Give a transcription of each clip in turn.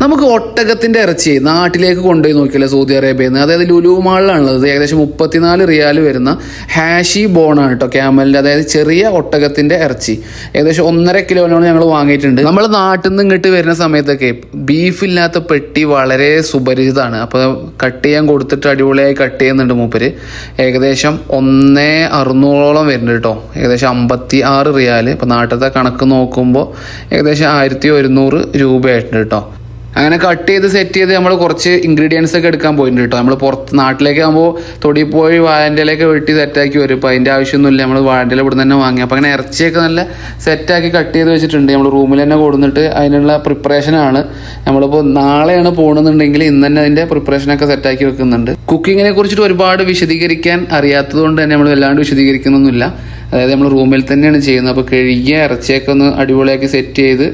നമുക്ക് ഒട്ടകത്തിന്റെ ഇറച്ചി നാട്ടിലേക്ക് കൊണ്ടുപോയി നോക്കിയല്ലേ സൗദി അറേബ്യയിൽ നിന്ന് അതായത് ലുലു മാളിലാണുള്ളത്. ഏകദേശം മുപ്പത്തിനാല് റിയാൽ വരുന്ന ഹാഷി ബോണാണ് കേട്ടോ ക്യാമലിന്റെ അതായത് ചെറിയ ഒട്ടകത്തിന്റെ ഇറച്ചി. ഏകദേശം ഒന്നര കിലോനാണ് ഞങ്ങൾ വാങ്ങിയിട്ടുണ്ട്. നമ്മൾ നാട്ടിൽ നിന്ന് ഇങ്ങോട്ട് വരുന്ന സമയത്തൊക്കെ ബീഫ് ഇല്ലാത്ത പെട്ടി വളരെ സുപരിചിതമാണ്. അപ്പോൾ കട്ട് ചെയ്യാൻ കൊടുത്തിട്ട് അടിപൊളിയായി കട്ട് ചെയ്യുന്നുണ്ട് മൂപ്പര്. ഏകദേശം ഒന്നേ അറുന്നൂറോളം വരുന്നുണ്ട് കേട്ടോ. ഏകദേശം അമ്പത്തി ആറ് റിയാൽ ഇപ്പോൾ നാട്ടിലത്തെ കണക്ക് നോക്കുമ്പോൾ ഏകദേശം ആയിരത്തി ഒരുന്നൂറ് രൂപയായിട്ടുണ്ട് കേട്ടോ. അങ്ങനെ കട്ട് ചെയ്ത് സെറ്റ് ചെയ്ത് നമ്മൾ കുറച്ച് ഇൻഗ്രീഡിയൻസ് ഒക്കെ എടുക്കാൻ പോയിട്ടുണ്ട് കേട്ടോ നമ്മൾ പുറത്ത് നാട്ടിലേക്ക് ആകുമ്പോൾ തൊടി പോയി വാഴന്റെലൊക്കെ വെട്ടി സെറ്റാക്കി വരും. അപ്പോൾ അതിന്റെ ആവശ്യമൊന്നുമില്ല. നമ്മൾ വാഴന്റെല ഇവിടെ തന്നെ വാങ്ങി. അപ്പോൾ അങ്ങനെ ഇറച്ചിയൊക്കെ നല്ല സെറ്റാക്കി കട്ട് ചെയ്ത് വെച്ചിട്ടുണ്ട്. നമ്മൾ റൂമിൽ തന്നെ കൊടുത്തിട്ട് അതിനുള്ള പ്രിപ്പറേഷനാണ് നമ്മളിപ്പോൾ നാളെയാണ് പോകണമെന്നുണ്ടെങ്കിൽ ഇന്ന് തന്നെ അതിന്റെ പ്രിപ്പറേഷനൊക്കെ സെറ്റാക്കി വെക്കുന്നുണ്ട്. കുക്കിങ്ങിനെ കുറിച്ചിട്ട് ഒരുപാട് വിശദീകരിക്കാൻ അറിയാത്തതുകൊണ്ട് തന്നെ നമ്മൾ വല്ലാണ്ട് വിശദീകരിക്കുന്നൊന്നുമില്ല. അതായത് നമ്മൾ റൂമിൽ തന്നെയാണ് ചെയ്യുന്നത്. അപ്പോൾ കഴുകിയ ഇറച്ചിയൊക്കെ ഒന്ന് അടിപൊളിയാക്കി സെറ്റ് ചെയ്ത്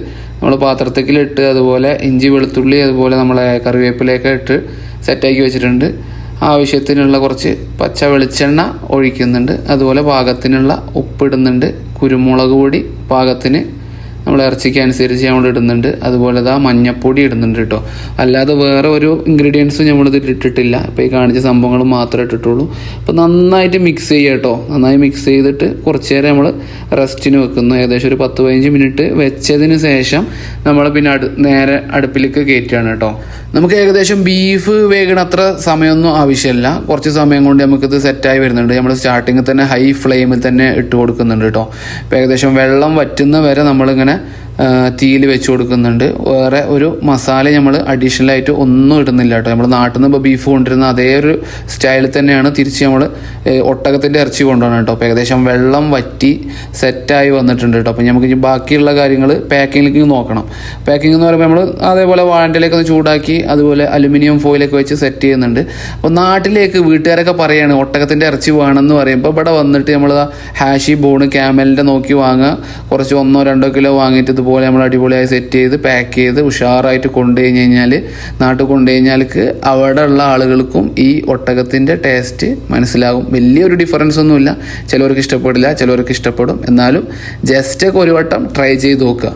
നമ്മൾ പാത്രത്തേക്കിലിട്ട് അതുപോലെ ഇഞ്ചി വെളുത്തുള്ളി അതുപോലെ നമ്മളെ കറിവേപ്പിലയൊക്കെ ഇട്ട് സെറ്റാക്കി വെച്ചിട്ടുണ്ട്. ആവശ്യത്തിനുള്ള കുറച്ച് പച്ച വെളിച്ചെണ്ണ ഒഴിക്കുന്നുണ്ട്. അതുപോലെ പാകത്തിനുള്ള ഉപ്പിടുന്നുണ്ട്. കുരുമുളക് പൊടി പാകത്തിന് നമ്മൾ ഇറച്ചിക്ക് അനുസരിച്ച് നമ്മൾ ഇടുന്നുണ്ട്. അതുപോലെ ഇതാ മഞ്ഞപ്പൊടി ഇടുന്നുണ്ട് കേട്ടോ അല്ലാതെ വേറെ ഒരു ഇൻഗ്രീഡിയൻസും നമ്മളിതിൽ ഇട്ടിട്ടില്ല. ഇപ്പോൾ ഈ കാണിച്ച സംഭവങ്ങൾ മാത്രമേ ഇട്ടിട്ടുള്ളൂ. അപ്പോൾ നന്നായിട്ട് മിക്സ് ചെയ്യുക കേട്ടോ നന്നായി മിക്സ് ചെയ്തിട്ട് കുറച്ച് നേരം നമ്മൾ റെസ്റ്റിന് വെക്കുന്നു. ഏകദേശം ഒരു പത്ത് പതിനഞ്ച് മിനിറ്റ് വെച്ചതിന് ശേഷം നമ്മൾ പിന്നെ അടു നേരെ അടുപ്പിലേക്ക് കയറ്റുകയാണ് കേട്ടോ നമുക്ക് ഏകദേശം ബീഫ് വേഗണ അത്ര സമയമൊന്നും ആവശ്യമില്ല കുറച്ച് സമയം കൊണ്ട് നമുക്കിത് സെറ്റായി വരുന്നുണ്ട്. നമ്മൾ സ്റ്റാർട്ടിങ്ങിൽ തന്നെ ഹൈ ഫ്ലെയിമിൽ തന്നെ ഇട്ട് കൊടുക്കുന്നുണ്ട് കേട്ടോ ഇപ്പോൾ ഏകദേശം വെള്ളം വറ്റുന്ന വരെ നമ്മളിങ്ങനെ തീയിൽ വെച്ച് കൊടുക്കുന്നുണ്ട്. വേറെ ഒരു മസാല നമ്മൾ അഡീഷണൽ ആയിട്ട് ഒന്നും ഇടുന്നില്ല കേട്ടോ. നമ്മൾ നാട്ടിൽ നിന്ന് ഇപ്പോൾ ബീഫ് കൊണ്ടിരുന്ന അതേ ഒരു സ്റ്റൈലിൽ തന്നെയാണ് തിരിച്ച് നമ്മൾ ഒട്ടകത്തിന്റെ ഇറച്ചി കൊണ്ടുപോകണം കേട്ടോ. അപ്പോൾ ഏകദേശം വെള്ളം വറ്റി സെറ്റായി വന്നിട്ടുണ്ട് കേട്ടോ. അപ്പോൾ നമുക്ക് ബാക്കിയുള്ള കാര്യങ്ങൾ പാക്കിങ്ങിലേക്ക് നോക്കണം. പാക്കിംഗ് എന്ന് പറയുമ്പോൾ നമ്മൾ അതേപോലെ വാഴന്റെലേക്ക് ഒന്ന് ചൂടാക്കി അതുപോലെ അലുമിനിയം ഫോയിലൊക്കെ വെച്ച് സെറ്റ് ചെയ്യുന്നുണ്ട്. അപ്പോൾ നാട്ടിലേക്ക് വീട്ടുകാരൊക്കെ പറയുകയാണ് ഒട്ടകത്തിന്റെ ഇറച്ചി വേണമെന്ന് പറയുമ്പോൾ ഇവിടെ വന്നിട്ട് നമ്മൾ ഹാഷി ബോണ് ക്യാമലിന്റെ നോക്കി വാങ്ങുക. കുറച്ച് ഒന്നോ രണ്ടോ കിലോ വാങ്ങിയിട്ട് ഇതുപോലെ നമ്മൾ അടിപൊളിയായി സെറ്റ് ചെയ്ത് പാക്ക് ചെയ്ത് ഉഷാറായിട്ട് കൊണ്ടു കഴിഞ്ഞ് കഴിഞ്ഞാൽ നാട്ടിൽ കഴിഞ്ഞാൽ അവിടെ ഉള്ള ആളുകൾക്കും ഈ ഒട്ടകത്തിന്റെ ടേസ്റ്റ് മനസ്സിലാകും. വലിയൊരു ഡിഫറൻസ് ഒന്നുമില്ല. ചിലവർക്ക് ഇഷ്ടപ്പെടില്ല ചിലവർക്ക് ഇഷ്ടപ്പെടും. എന്നാലും ജസ്റ്റ് ഒക്കെ ഒരു വട്ടം ട്രൈ ചെയ്ത് നോക്കുക.